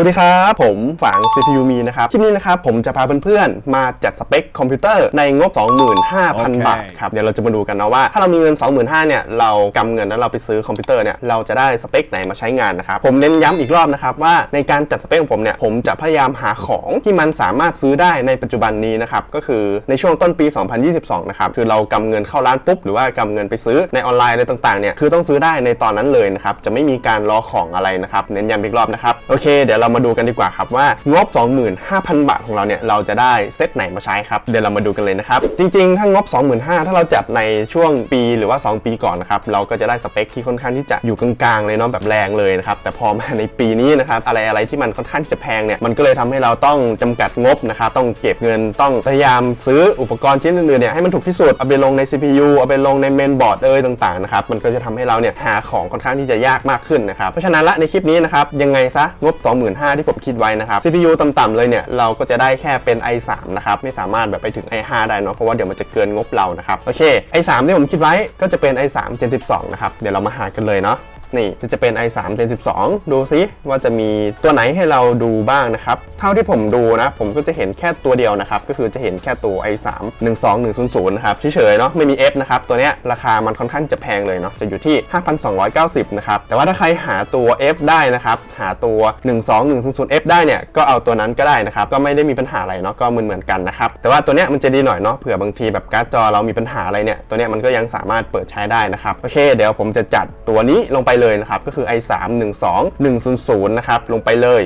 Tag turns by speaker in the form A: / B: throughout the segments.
A: วัสดีครับ ผมฝัง CPU มีนะครับคลิปนี้นะครับผมจะพาเพื่อนๆ มาจัดสเปคคอมพิวเตอร์ในงบ 25,000 บาทครับเดี๋ยวเราจะมาดูกันนะว่า ถ้าเรามีเงิน 25,000เนี่ยเรากำเงินแล้วเราไปซื้อคอมพิวเตอร์เนี่ยเราจะได้สเปคไหนมาใช้งานนะครับผมเน้นย้ำอีกรอบนะครับว่าในการจัดสเปคของผมเนี่ยผมจะพยายามหาของที่มันสามารถซื้อได้ในปัจจุบันนี้นะครับก็คือในช่วงต้นปี 2022 นะครับคือเรากำเงินเข้าร้านปุ๊บหรือว่ากำเงินไปซื้อในออนไลน์อะไรต่างๆเนี่ยคือต้องซื้อได้ในตอนนั้นเลยนะครับจะไม่มีการรอของอะไรนะครับเน้นย้ำอีกรอบนะครับโอเคเดี๋ยวเรามาดูกันดีกว่าครับว่างบ 25,000 บาทของเราเนี่ยเราจะได้เซตไหนมาใช้ครับเดี๋ยวเรามาดูกันเลยนะครับจริงๆ ถ้างบ 25,000 ถ้าเราจัดในช่วงปีหรือว่า 2 ปีก่อนนะครับเราก็จะได้สเปคที่ค่อนข้างที่จะอยู่กลางๆเลยเนาะแบบแรงเลยนะครับแต่พอมาในปีนี้นะครับอะไรอะไรที่มันค่อนข้างจะแพงเนี่ยมันก็เลยทำให้เราต้องจำกัดงบนะครับต้องเก็บเงินต้องพยายามซื้ออุปกรณ์ชิ้นอื่นๆเนี่ยให้มันถูกที่สุดเอาไปลงใน CPU เอาไปลงในเมนบอร์ดเอยต่างๆนะครับมันก็จะทำให้เราเนี่ยหาของค่อนข้างที่จะยากมากขึ้นนะครับเพราะฉะนั้นละในคลิปนี้นะครับยังไงซะงบ 25,000 5 ที่ผมคิดไว้นะครับ CPU ต่ำๆเลยเนี่ยเราก็จะได้แค่เป็น i3 นะครับไม่สามารถแบบไปถึง i5 ได้เนาะเพราะว่าเดี๋ยวมันจะเกินงบเรานะครับโอเค i3 ที่ผมคิดไว้ก็จะเป็น i3 Gen 12นะครับเดี๋ยวเรามาหากันเลยเนาะ นี่จะเป็น i3 Gen 12 ดูซิว่าจะมีตัวไหนให้เราดูบ้างนะครับ เท่าที่ผมดูนะผมก็จะเห็นแค่ตัวเดียวนะครับ ก็คือจะเห็นแค่ตัว i3 12100 นะครับเฉยๆเนาะไม่มี F นะครับ ตัวเนี้ยราคามันค่อนข้างจะแพงเลยเนาะจะอยู่ที่ 5,290 นะครับ แต่ว่าถ้าใครหาตัว F ได้นะครับ หาตัว 12100 F ได้เนี่ยก็เอาตัวนั้นก็ได้นะครับ ก็ไม่ได้มีปัญหาอะไรเนาะก็เหมือนเหมือนกันนะครับแต่ว่าตัวเนี้ยมันจะดีหน่อยเนาะเผื่อบางทีแบบการ์ดจอเรามีปัญหาอะไรเนี่ยตัวเนี้ยมันก็ยังสามารถเปิดใช้ได้นะครับโอเค เดี๋ยวผมจะจัดตัวนี้ลงไปเลยนะครับก็คือ i3 12100นะครับลงไปเลย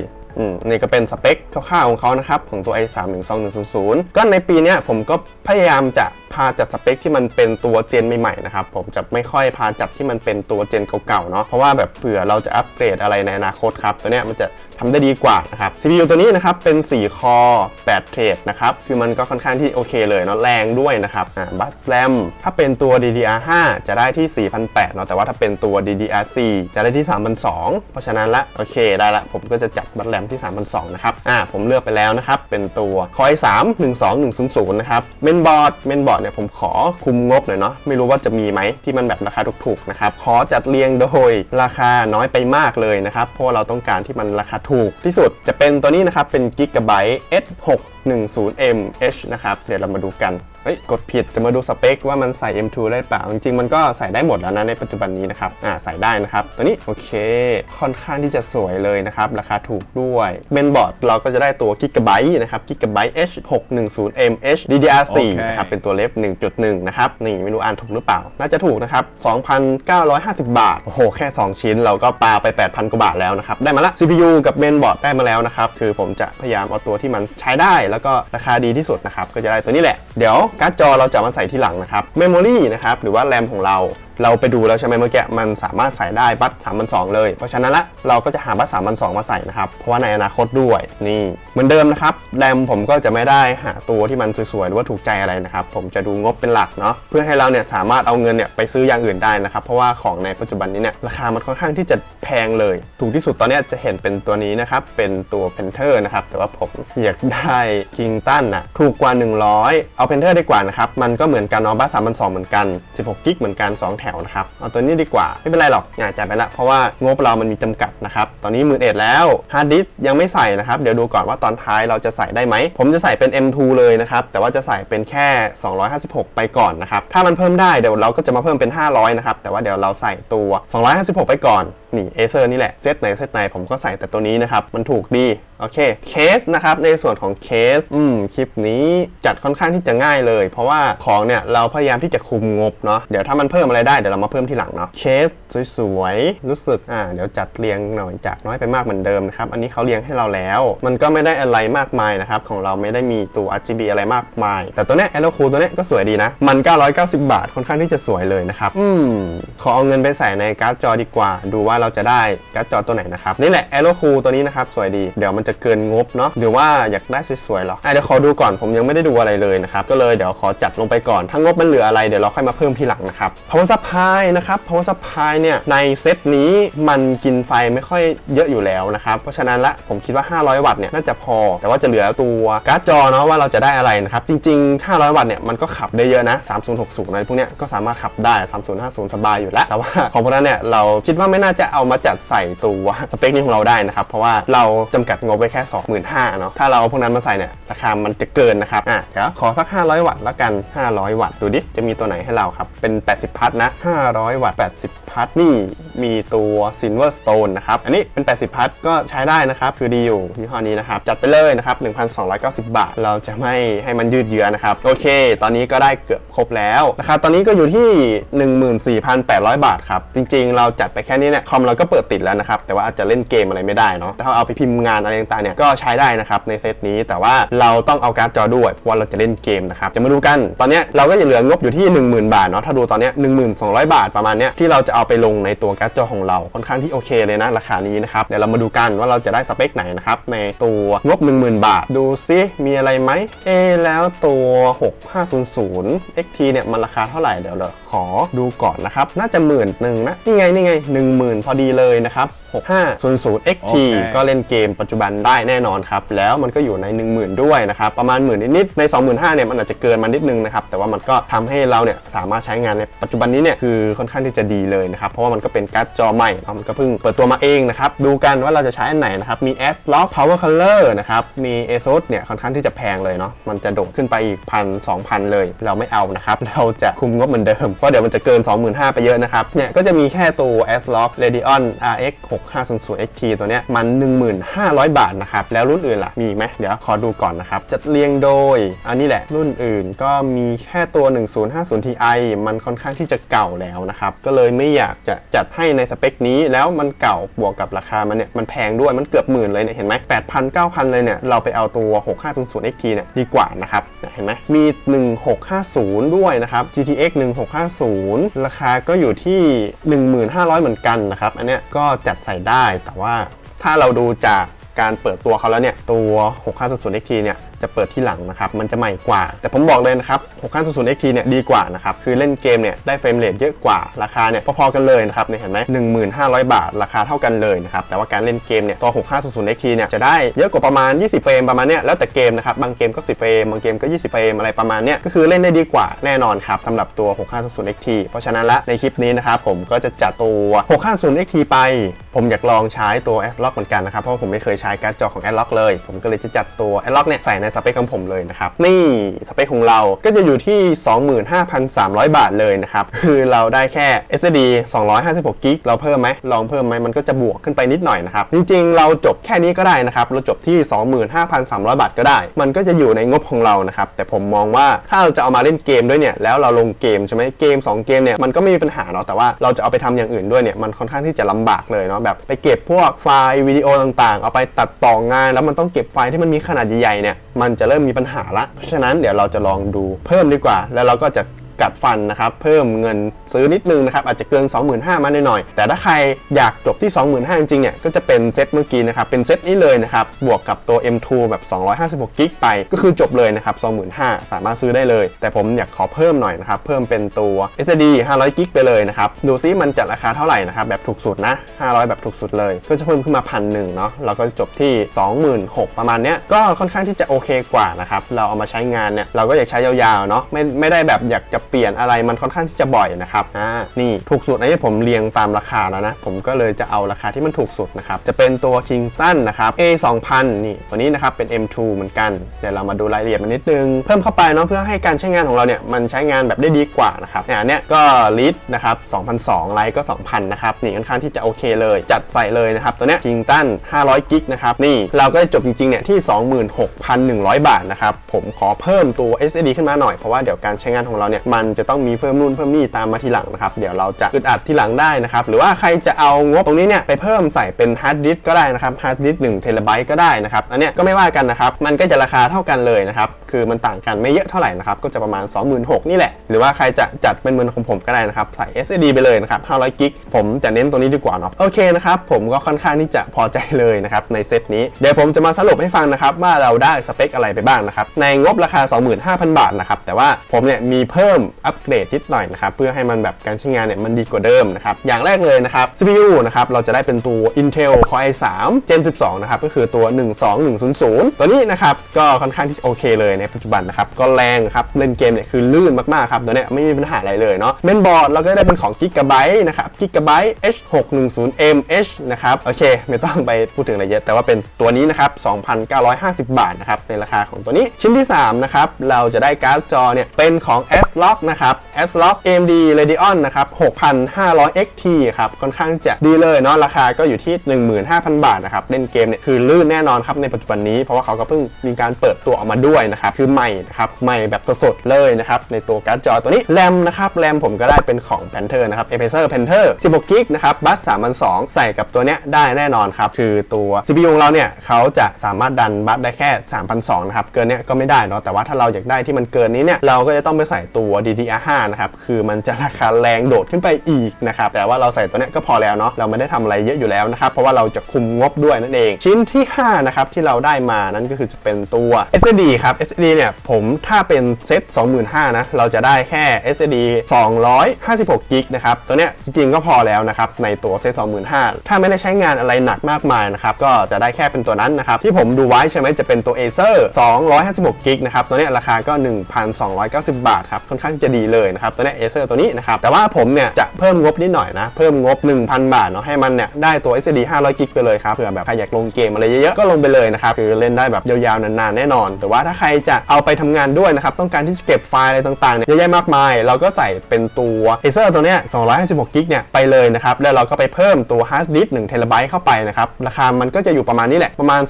A: นี่ก็เป็นสเปคคร่าวๆของเขานะครับของตัว i3 12100 ก็ในปีนี้ผมก็พยายามจะพาจัดสเปคที่มันเป็นตัวเจนใหม่ๆนะครับผมจะไม่ค่อยพาจัดที่มันเป็นตัวเจนเก่าๆเนาะเพราะว่าแบบเผื่อเราจะอัปเกรดอะไรในอนาคตครับตัวเนี้ยมันจะทำได้ดีกว่านะครับ CPU ตัวนี้นะครับเป็น 4 คอ8เทรดนะครับคือมันก็ค่อนข้างที่โอเคเลยเนาะแรงด้วยนะครับอ่าบัสแรมถ้าเป็นตัว DDR5 จะได้ที่ 4,800เนาะแต่ว่าถ้าเป็นตัว DDR4 จะได้ที่3,200เพราะฉะนั้นละโอเคได้ละผมก็จะจัดบัสแรมที่3,200นะครับอ่าผมเลือกไปแล้วนะครับเป็นตัว Core i3 12100นะครับเมนบอร์ดเมนบอร์ดเนี่ยผมขอคุมงบหน่อยเนาะไม่รู้ว่าจะมีไหมที่มันแบบราคาถูกๆนะครับขอจัดเรียงโดยราคาน้อยไปมากเลยนะครับเพราะเราต้องการที่มันราคาถูกที่สุดจะเป็นตัวนี้นะครับเป็น Gigabyte S610mH นะครับเดี๋ยวเรามาดูกัน เฮ้ยกดผิดจะมาดูสเปคว่ามันใส่ M2 ได้เปล่า จริงๆ มันก็ใส่ได้หมดแล้วนะในปัจจุบันนี้นะครับ อ่าใส่ได้นะครับ ตัวนี้โอเค ค่อนข้างที่จะสวยเลยนะครับ ราคาถูกด้วยเมนบอร์ดเราก็จะได้ตัว Gigabyte นะครับ Gigabyte H610mH DDR4
B: โอเค
A: นะครับเป็นตัวเล็บ1.1 นะครับ นี่ไม่รู้อ่านถูกหรือเปล่า น่าจะถูกนะครับ 2,950 บาท โอ้โห แค่ 2 ชิ้นเราก็ปาไป 8,000 กว่าบาทแล้วนะครับ ได้มาละ CPU กับเมนบอร์ดได้มาแล้วนะครับ คือผมจะพยายามเอาตัวที่มันใช้ได้ แล้วก็ราคาดีที่สุดนะครับ ก็จะได้ตัวนี้แหละ เดี๋ยวการ์ดจอเราจะมาใส่ที่หลังนะครับเมมโมรีนะครับหรือว่าแรมของเรา เราไปดูแล้วใช่ไหมเมื่อกี้มันสามารถใส่ได้บัตร3,200เลย เพราะฉะนั้นละเราก็จะหาบัตร3,200มาใส่นะครับ เพราะว่าในอนาคตด้วยนี่เหมือนเดิมนะครับแรมผมก็จะไม่ได้หาตัวที่มันสวยๆหรือว่าถูกใจอะไรนะครับผมจะดูงบเป็นหลักเนาะเพื่อให้เราเนี่ยสามารถเอาเงินเนี่ยไปซื้ออย่างอื่นได้นะครับเพราะว่าของในปัจจุบันนี้เนี่ยราคามันค่อนข้างที่จะแพงเลย ถูกที่สุดตอนนี้จะเห็นเป็นตัวนี้นะครับเป็นตัวเพนเทอร์นะครับแต่ว่าผมอยากได้คิงตันนะถูกกว่า 100 เอาเพนเทอร์ไดีกว่านะครับมันก็เหมือนกันเนาะบัส3,200เหมือนกัน 16กิกเหมือนกัน2ถวนะครับ เอาตัวนี้ดีกว่า ไม่เป็นไรหรอกอย่าจ่ายไปละ เพราะว่างบเรามันมีจำกัดนะครับ ตอนนี้หมื่นเอ็ดแล้วฮาร์ดดิสก์ยังไม่ใส่นะครับ เดี๋ยวดูก่อนว่าตอนท้ายเราจะใส่ได้ไหม ผมจะใส่เป็น M2 เลยนะครับ แต่ว่าจะใส่เป็นแค่ 256 ไปก่อนนะครับ ถ้ามันเพิ่มได้เดี๋ยวเราก็จะมาเพิ่มเป็น 500 นะครับ แต่ว่าเดี๋ยวเราใส่ตัว 256 ไปก่อน นี่เอเซอร์นี่แหละเซตไหนเซตไหนผมก็ใส่แต่ตัวนี้นะครับ มันถูกดี โอเคเคสนะครับ ในส่วนของเคสอืมคลิปนี้จัดค่อนข้างที่จะง่ายเลย เพราะว่าของเนี่ย เราพยายามที่จะคุมงบเนาะเดี๋ยวถ้ามันเพิ่มอะไรได้เดี๋ยวเรามาเพิ่มทีหลังเนาะเคสสวยๆ รู้สึกอ่าเดี๋ยวจัดเรียงหน่อยจากน้อยไปมากเหมือนเดิมนะครับ อันนี้เขาเรียงให้เราแล้ว มันก็ไม่ได้อะไรมากมายนะครับ ของเราไม่ได้มีตัว RGB อะไรมากมาย แต่ตัวเนี้ย a e r o c o o ตัวเนี้ยก็สวยดีนะ มัน 990 บาทค่อนข้างที่จะสวยเลยนะครับอืมขอเอาเงินไปใส่ในการ์ดจอดีกว่า ดูว่าเราจะได้การ์ดจอตัวไหนนะครับนี่แหละ a e r o Cool ตัวนี้นะครับสวยดีเดี๋ยวมันจะเกินงบเนาะหรือว่าอยากได้สวยๆหรออะเดี๋ยวขอดูก่อนผมยังไม่ได้ดูอะไรเลยนะครับก็เลยเดี๋ยวขอจัดลงไปก่อนถ้างบมันเหลืออะไรเดี๋ยวเราค่อยมาเพิ่มทีหลังนะครับ power supply supply นะครับ power supply เนี่ยในเซตนี้มันกินไฟไม่ค่อยเยอะอยู่แล้วนะครับเพราะฉะนั้นละผมคิดว่า 500 วัตต์เนี่ยน่าจะพอ แต่ว่าจะเหลือตัวการ์ดจอเนาะว่าเราจะได้อะไรนะครับจริง ๆ 500 วัตต์เนี่ยมันก็ขับได้เยอะนะ3060อะไรพวกเนี้ยก็สามารถขับได้ 3050 สบายอยู่แล้วแต่ว่าของพวกนั้นเนี่ยเราคิดว่าไม่น่าจะเอามาจัดใส่ตัวสเปคนี้ของเราได้นะครับ เพราะว่าเราจำกัดงบไว้แค่ 25,000เนาะถ้าเราเอาพวกนั้นมาใส่เนี่ยราคามันจะเกินนะครับอะเดี๋ยวขอสัก 500 วัตต์ละกัน 500 วัตต์ดูดิจะมีตัวไหนให้เราครับ เป็น 80 พัทนะ 500 วัตต์ 80 พัทนี่มีตัว Silver Stone นะครับ อันนี้เป็น 80 พัทก็ใช้ได้นะครับ คือดีอยู่ยี่ห้อนี้นะครับ จัดไปเลยนะครับ 1,290 บาท เราจะไม่ให้มันยืดเยื้อนะครับ โอเค ตอนนี้ก็ได้เกือบครบแล้วนะครับตอนนี้ก็อยู่ที่ 14,800 บาทครับ จริงๆ เราจัดไปแค่นี้เนี่ยคอมเราก็เปิดติดแล้วนะครับ แต่ว่าอาจจะเล่นเกมอะไรไม่ได้เนาะแต่ถ้าเอาไปพิมพ์งานอะไรต่างๆเนี่ยก็ใช้ได้นะครับในเซตนี้ แต่ว่าเราต้องเอาการ์ดจอด้วยเพราะว่าเราจะเล่นเกมนะครับจะมาดูกันตอนนี้เราก็จะเหลืองบอยู่ที่ 10,000 บาทเนาะถ้าดูตอนนี้ย1200 บาทประมาณเนี้ยที่เราจะเอาไปลงในตัวการ์ดจอของเราค่อนข้างที่โอเคเลยนะราคานี้นะครับเดี๋ยวเรามาดูกันว่าเราจะได้สเปคไหนนะครับในตัวงบ 10,000 บาท ดูซิมีอะไรไหมเอแล้วตัว 6500 XT เนี่ยมันราคาเท่าไหร่เดี๋ยวเรา ขอดูก่อนนะครับ น่าจะหมื่นหนึ่งนะ นี่ไง นี่ไง10,000พอดีเลยนะครับ6500 XT
B: โอเค
A: ก็เล่นเกมปัจจุบันได้แน่นอนครับ แล้วมันก็อยู่ใน 10,000 ด้วยนะครับ ประมาณหมื่นนิดๆใน 25,000เนี่ยมันอาจจะเกินมานิดนึงนะครับ แต่ว่ามันก็ทำให้เราเนี่ยสามารถใช้งานในปัจจุบันนี้เนี่ยคือค่อนข้างที่จะดีเลยนะครับ เพราะว่ามันก็เป็นการ์ดจอใหม่เนาะมันก็เพิ่งเปิดตัวมาเองนะครับ ดูกันว่าเราจะใช้อันไหนนะครับ มี S Lock Power Color นะครับ มี ASUS เนี่ยค่อนข้างที่จะแพงเลยเนาะมันจะโดดขึ้นไปอีกพันสองพันเลย เราไม่เอานะครับเราจะคุมงบเหมือนเดิมเพราะเดี๋ยวมันจะเกิน 25,000 ไปเยอะนะครับเนี่ยก็จะมีแค่ตัว S Lock Radeon RX 6500 XT ตัวเนี้ยมัน 1500 บาทนะครับแล้วรุ่นอื่นล่ะมีไหมเดี๋ยวขอดูก่อนนะครับจัดเรียงโดยอันนี้แหละรุ่นอื่นก็มีแค่ตัว 1050 Ti มันค่อนข้างที่จะเก่าแล้วนะครับก็เลยไม่อยากจะจัดให้ในสเปคนี้แล้วมันเก่าบวกกับราคามันเนี่ยมันแพงด้วยมันเกือบหมื่นเลยเนี่ยเห็นไหม8,000 9,000เลยเนี่ยเราไปเอาตัว 6500 XT เนี่ยดีกว่านะครับเนี่ยเห็นไหมมี 1650 ด้วยนะครับ GTX 1650ราคาก็อยู่ที่ 1500 เหมือนกันนะครับ อันเนี้ยก็จัดใส่ได้แต่ว่าถ้าเราดูจากการเปิดตัวเขาแล้วเนี่ยตัว 6500 XT เนี่ย จะเปิดที่หลังนะครับมันจะใหม่กว่า แต่ผมบอกเลยนะครับ 6500 XT เนี่ยดีกว่านะครับคือเล่นเกมเนี่ยได้เฟรมเรทเยอะกว่าราคาเนี่ยพอๆกันเลยนะครับเนี่ยเห็นไหม1500 บาท ราคาเท่ากันเลยนะครับแต่ว่าการเล่นเกมเนี่ยตัว 6500 XT เนี่ยจะได้เยอะกว่าประมาณ 20 เฟรมประมาณเนี้ยแล้วแต่เกมนะครับบางเกมก็ 10 เฟรมบางเกมก็ 20 เฟรมอะไรประมาณเนี้ยก็คือเล่นได้ดีกว่าแน่นอนครับสำหรับตัว 6500 XT เพราะฉะนั้นละในคลิปนี้นะครับผมก็จะจัดตัว 650 XT ไป ผมอยากลองใช้ตัว a s l o c k เหมือนกันนะครับเพราะผมไม่เคยใช้การ์ดจอของ a s l o c k เลย ผมก็เลยจะจัดตัว a s l o c k เนี่ยใส่ในสเปคของผมเลยนะครับ นี่สเปคของเราก็จะอยู่ที่ 25,300 บาทเลยนะครับ คือเราได้แค่ SSD 256กิกเราเพิ่มไหมลองเพิ่มไหมมันก็จะบวกขึ้นไปนิดหน่อยนะครับ จริงๆ เราจบแค่นี้ก็ได้นะครับ เราจบที่ 25,300 บาทก็ได้ มันก็จะอยู่ในงบของเรานะครับ แต่ผมมองว่าถ้าเราจะเอามาเล่นเกมด้วยเนี่ยแล้วเราลงเกมใช่ไหมเกม 2 เกมเนี่ยมันก็ไม่มีปัญหาเนาะแต่ว่าเราจะเอาไปทำอย่างอื่นด้วยเนี่ยมันค่อนข้างที่จะลำบากเลยเนาะแบบไปเก็บพวกไฟล์วิดีโอต่างๆ เอาไปตัดต่องาน แล้วมันต้องเก็บไฟล์ที่มันมีขนาดใหญ่ๆเนี่ยมันจะเริ่มมีปัญหาละเพราะฉะนั้นเดี๋ยวเราจะลองดูเพิ่มดีกว่า แล้วเราก็จะ กัดฟันนะครับเพิ่มเงินซื้อนิดนึงนะครับอาจจะเกิน 25,000มาหน่อยๆแต่ถ้าใครอยากจบที่ 25,000จริงๆเนี่ยก็จะเป็นเซตเมื่อกี้นะครับเป็นเซตนี้เลยนะครับบวกกับตัว M2 แบบ 256กิกไปก็คือจบเลยนะครับ25,000สามารถซื้อได้เลย แต่ผมอยากขอเพิ่มหน่อยนะครับเพิ่มเป็นตัว SSD 500กิกไปเลยนะครับดูซิมันจะราคาเท่าไหร่นะครับแบบถูกสุดนะ 500 แบบถูกสุดเลย ก็จะเพิ่มขึ้นมาพันหนึ่งเนาะเราก็จบที่ 26,000ประมาณเนี้ยก็ค่อนข้างที่จะโอเคกว่านะครับเราเอามาใช้งานเนี่ยเราก็อยากใช้ยาวๆเนาะไม่ไม่ได้แบบอยากจะปลี่ยนอะไรมันค่อนข้างที่จะบ่อยนะครับอ่านี่ถูกสุดอันนี้ผมเรียงตามราคาแล้วนะ ผมก็เลยจะเอาราคาที่มันถูกสุดนะครับ จะเป็นตัว Kingston นะครับ A 2000นี่ตัวนี้นะครับเป็น M2 เหมือนกัน เดี๋ยวเรามาดูรายละเอียดมันนิดนึง เพิ่มเข้าไปเนาะเพื่อให้การใช้งานของเราเนี่ยมันใช้งานแบบได้ดีกว่านะครับเนี่ยอันเนี้ยก็ลิตรนะครับ2002ไลท์ก็ 2,000นะครับนี่ค่อนข้างที่จะโอเคเลย จัดใส่เลยนะครับตัวเนี้ย Kingston 500กิกนะครับนี่เราก็จะจบจริงๆเนี่ยที่ 26,100 บาทนะครับผมขอเพิ่มตัว SSD ขึ้นมาหน่อยเพราะว่าเดี๋ยวการใช้งานของเราเนี่ยมันจะต้องมีเพิ่มนู่นเพิ่มนี่ตามมาทีหลังนะครับเดี๋ยวเราจะอึดอัดทีหลังได้นะครับหรือว่าใครจะเอางบตรงนี้เนี่ยไปเพิ่มใส่เป็นฮาร์ดดิสก็ได้นะครับฮาร์ดดิส1เทราไบต์ก็ได้นะครับอันเนี้ยก็ไม่ว่ากันนะครับมันก็จะราคาเท่ากันเลยนะครับคือมันต่างกันไม่เยอะเท่าไหร่นะครับก็จะประมาณ 26,000นี่แหละหรือว่าใครจะจัดเป็นเหมือนของผมก็ได้นะครับใส่ SSD ไปเลยนะครับ500กิกผมจะเน้นตัวนี้ดีกว่าเนาะโอเคนะครับผมก็ค่อนข้างที่จะพอใจเลยนะครับในเซตนี้เดี๋ยวผมจะมาสรุปให้ฟังนะครับว่าเราได้สเปคอะไรไปบ้างนะครับในงบราคา 25,000 บาทนะครับแต่ว่าผมเนี่ยมีเพิ่มอัปเกรดนิดหน่อยนะครับเพื่อให้มันแบบการใช้งานเนี่ยมันดีกว่าเดิมนะครับอย่างแรกเลยนะครับ CPU นะครับเราจะได้เป็นตัว Intel Core i3 Gen 12 นะครับก็คือตัว 12100 ตัวนี้นะครับก็ค่อนข้างที่โอเคเลยในปัจจุบันนะครับก็แรงครับเล่นเกมเนี่ยคือลื่นมากๆครับตัวเนี้ยไม่มีปัญหาอะไรเลยเนาะเมนบอร์ดเราก็ได้เป็นของ Gigabyte นะครับ Gigabyte H610MH นะครับโอเค ไม่ต้องไปพูดถึงอะไรเยอะแต่ว่าเป็นตัวนี้นะครับ 2,950 บาทนะครับในราคาของตัวนี้ชิ้นที่3นะครับเราจะได้การ์ดจอเนี่ยเป็นของ S-Log นะครับ S-Log AMD Radeon นะครับ 6,500 XT ครับ ค่อนข้างจะดีเลยเนาะ ราคาก็อยู่ที่ 15,000 บาทนะครับ เล่นเกมเนี่ยคือลื่นแน่นอนครับในปัจจุบันนี้ เพราะว่าเขาก็เพิ่งมีการเปิดตัวออกมาด้วยนะครับ คือใหม่นะครับ ใหม่แบบสดๆเลยนะครับ ในตัวการ์ดจอตัวนี้ แรมนะครับ แรมผมก็ได้เป็นของ Panther นะครับ Acer Panther 16กิกนะครับ บัส3,200ใส่กับตัวเนี้ยได้แน่นอนครับ คือตัว CPU ของเราเนี่ยเขาจะสามารถดันบัสได้แค่3,200นะครับ เกินเนี้ยก็ไม่ได้เนาะ แต่ว่าถ้าเราอยากได้ที่มันเกินนี้เนี่ย เราก็จะต้องไปใส่ตัว DDR5 นะครับคือมันจะราคาแรงโดดขึ้นไปอีกนะครับแต่ว่าเราใส่ตัวนี้ก็พอแล้วเนาะเราไม่ได้ทำอะไรเยอะอยู่แล้วนะครับเพราะว่าเราจะคุมงบด้วยนั่นเอง ชิ้นที่5นะครับที่เราได้มานั่นก็คือจะเป็นตัว SSD ครับ SSD เนี่ยผมถ้าเป็นเซต25,000นะเราจะได้แค่ SSD 256กิกนะครับตัวเนี้ยจริงๆก็พอแล้วนะครับในตัวเซต25,000ถ้าไม่ได้ใช้งานอะไรหนักมากมายนะครับก็จะได้แค่เป็นตัวนั้นนะครับที่ผมดูไว้ใช่ไหมจะเป็นตัว Acer 256กิกนะครับตัวเนี้ยราคาก็ 1,290 บาทครับค่อนข้างจะดีเลยนะครับตัวนี้ย Acer ตัวนี้นะครับแต่ว่าผมเนี่ยจะเพิ่มงบนิดหน่อยนะเพิ่มงบ 1,000 บาทเนาะให้มันเนี่ยได้ตัว SSD 500กิกไปเลยครับเผื่อแบบใครอยากลงเกมอะไรเยอะๆก็ลงไปเลยนะครับคือเล่นได้แบบยาวๆนานๆแน่นอน แต่ว่าถ้าใครจะเอาไปทำงานด้วยนะครับต้องการที่จะเก็บไฟล์อะไรต่างๆเนี่ยเยอะแยะมากมาย เราก็ใส่เป็นตัว Acer ตัวเนี้ย256กิกเนี่ยไปเลยนะครับแล้วเราก็ไปเพิ่มตัว hard disk 1 t b เข้าไปนะครับราคามันก็จะอยู่ประมาณนี้แหละประมาณ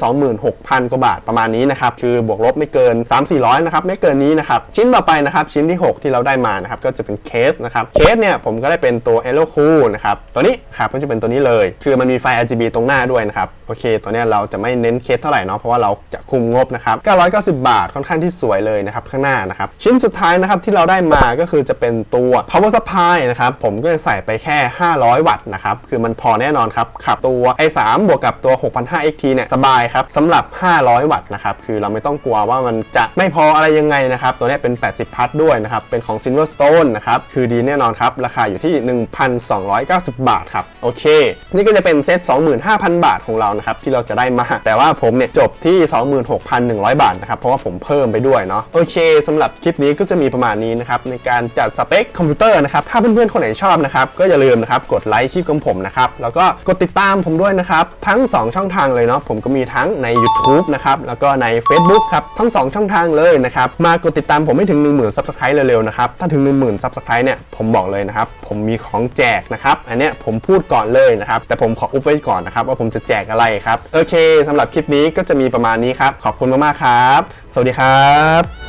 A: 26,000กว่าบาทประมาณนี้นะครับคือบวกลบไม่เกิน 3-400นะครับไม่เกินนี้นะครับชิ้นต่อไปนะครับชิ้นที่ 6 ที่เราได้มานะครับก็จะเป็นเคสนะครับเคสเนี่ยผมก็ได้เป็นตัว Elo Cool นะครับตัวนี้ครับก็จะเป็นตัวนี้เลย คือมันมีไฟ RGB ตรงหน้าด้วยนะครับโอเค ตัวเนี้ยเราจะไม่เน้นเคสเท่าไหร่เนาะเพราะว่าเราจะคุมงบนะครับ990 บาทค่อนข้างที่สวยเลยนะครับข้างหน้านะครับชิ้นสุดท้ายนะครับที่เราได้มาก็คือจะเป็นตัว power supply นะครับผมก็จะใส่ไปแค่ 500 วัตต์นะครับคือมันพอแน่นอนครับขับตัว i3 บวกกับตัว 6,500 XT เนี่ยสบายครับสำหรับ 500 วัตต์นะครับคือเราไม่ต้องกลัวว่ามันจะไม่พออะไรยังไงนะครับตัวนี้เป็น 80 พัทด้วยนะครับเป็นของ Silverstone นะครับ คือดีแน่นอนครับ ราคาอยู่ที่ 1,290 บาทครับ โอเค นี่ก็จะเป็นเซต25,000 บาทของเรานะครับ ที่เราจะได้มา แต่ว่าผมเนี่ยจบที่ 26,100 บาทนะครับ เพราะว่าผมเพิ่มไปด้วยเนาะโอเคสำหรับคลิปนี้ก็จะมีประมาณนี้นะครับในการจัดสเปคคอมพิวเตอร์นะครับถ้าเพื่อนๆคนไหนชอบนะครับก็อย่าลืมนะครับกดไลค์คลิปของผมนะครับแล้วก็กดติดตามผมด้วยนะครับทั้ง 2 ช่องทางเลยเนาะผมก็มีทั้งใน YouTube นะครับแล้วก็ใน Facebook ครับทั้ง 2 ช่องทางเลยนะครับมากดติดตามผมให้ถึง 10,000 Subscribe เร็วๆนะครับ ถ้าถึง 10,000 Subscribe เนี่ย ผมบอกเลยนะครับ ผมมีของแจกนะครับ อันเนี้ยผมพูดก่อนเลยนะครับ แต่ผมขออุบไว้ก่อนนะครับ ว่าผมจะแจกอะไรครับ โอเคสำหรับคลิปนี้ก็จะมีประมาณนี้ครับ ขอบคุณมากๆครับ สวัสดีครับ